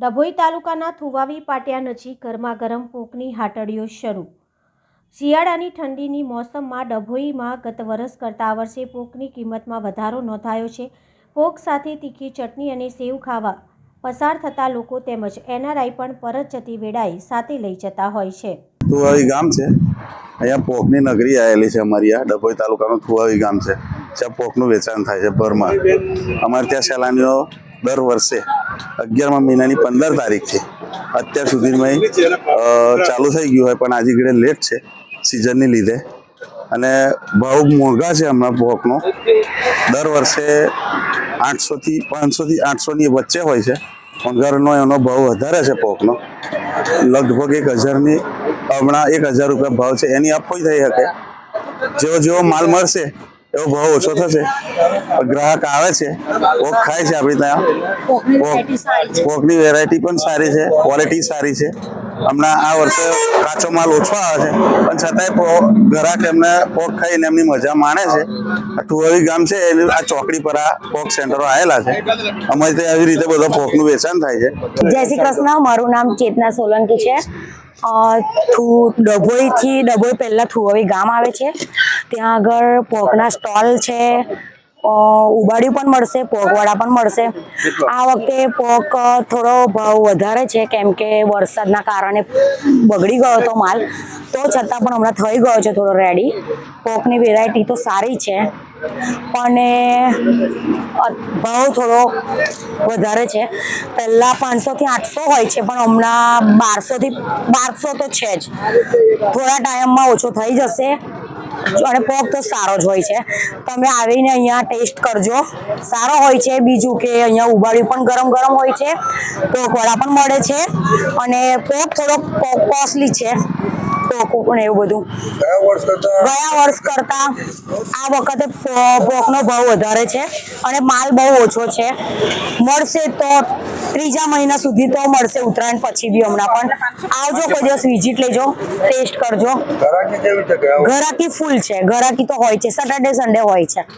ડભોઈ તાલુકાના થુવાવી પાટિયા નજીક ગરમા ગરમ પોકની હાટડીઓ શરૂ. શિયાળાની ઠંડીની મોસમમાં ડભોઈમાં ગત વર્ષ કરતાં આ વર્ષે પોકની કિંમતમાં વધારો નોંધાયો છે. પોક સાથે તીખી ચટણી અને સેવ ખાવા પસાર થતા લોકો તેમજ એનઆરઆઈ પણ પરત જતી વેળાએ સાથે લઈ જતા હોય છે. થુવાવી ગામ છે. અહીંયા પોકની નગરી આવેલી છે અમારી આ ડભોઈ તાલુકાનું થુવાવી ગામ છે. જ્યાં પોકનું વેચાણ થાય છે ભરમાં. અમારે ત્યાં સહેલાનીઓ દર વર્ષે અગિયારમા મહિનાની પંદર તારીખથી અત્યાર સુધીમાં ચાલુ થઈ ગયું હોય, પણ આજે ઘડે લેટ છે સિઝનની લીધે. અને ભાવ મોંઘા છે હમણાં પોકનો દર વર્ષે આઠસોથી, પાંચસોથી આઠસોની વચ્ચે હોય છે. પંગારનો એનો ભાવ વધારે છે પોકનો લગભગ એક હજારની, હમણાં એક હજાર રૂપિયા ભાવ છે. એની આપોઈ થઈ શકે. જેવો જેવો માલ મળશે એવો ભાવ ઓછો થશે? ગ્રાહક આવે છે? પોક ખાય છે આપણી ત્યાં? પોક- પોકની વેરાયટી પણ સારી છે? ક્વોલિટી સારી છે? હમણાં આ વર્ષે કાચો માલ ઓછો આવે છે. પણ છતાંય ગ્રાહક એમને પોક ખાઈને એમની મજા માણે છે. આ ટુવાવી ગામ છે એ આ ચોકડી પર આ પોક સેન્ટરો આવેલા છે. અમારે ત્યાં આવી રીતે બધા પોકનું વેચાણ થાય છે. જય શ્રી કૃષ્ણ, મારું નામ ચેતના સોલંકી છે. ડભોઈથી ડભોઈ પહેલાં થુવાવી ગામ આવે છે. ત્યાં આગળ પોકના સ્ટોલ છે. ઉબાડિયું પણ મળશે પોકવડા પણ મળશે. આ વખતે પોક થોડો ભાવ વધારે છે કેમ કે વરસાદના કારણે બગડી ગયો હતો માલ. તો છતાં પણ હમણાં થઈ ગયો છે થોડો રેડી પોકની વેરાયટી તો સારી છે. પણ ભાવ થોડો વધારે છે. પહેલાં પાંચસોથી આઠસો હોય છે પણ હમણાં બારસોથી બારસો તો છે જ. થોડા ટાઈમમાં ઓછો થઈ જશે. અને પોક તો સારો જ હોય છે. તમે આવીને અહીંયા ટેસ્ટ કરજો. સારો હોય છે. બીજું કે અહીંયા ઉબાડ્યું પણ ગરમ ગરમ હોય છે. પોક વડા પણ મળે છે. અને પોક થોડોક કોસ્ટલી છે. પોક પણ એવું બધું. ગયા વર્ષ કરતા? આ વખતે પોકનો ભાવ વધારે છે અને માલ બહુ ઓછો છે. મળશે તો ત્રીજા મહિના સુધી તો મળશે ઉત્તરાયણ પછી બી હમણાં પણ. આવજો કોઈ દિવસ વિઝિટ લેજો ટેસ્ટ કરજો. ઘરાકી ફૂલ છે ઘરાકી તો હોય છે. સેટરડે સન્ડે હોય છે.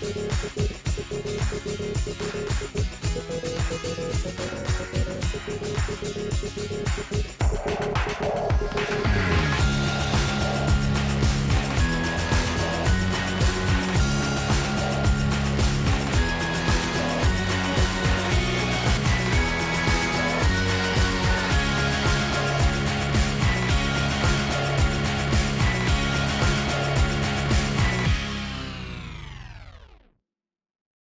Thank you.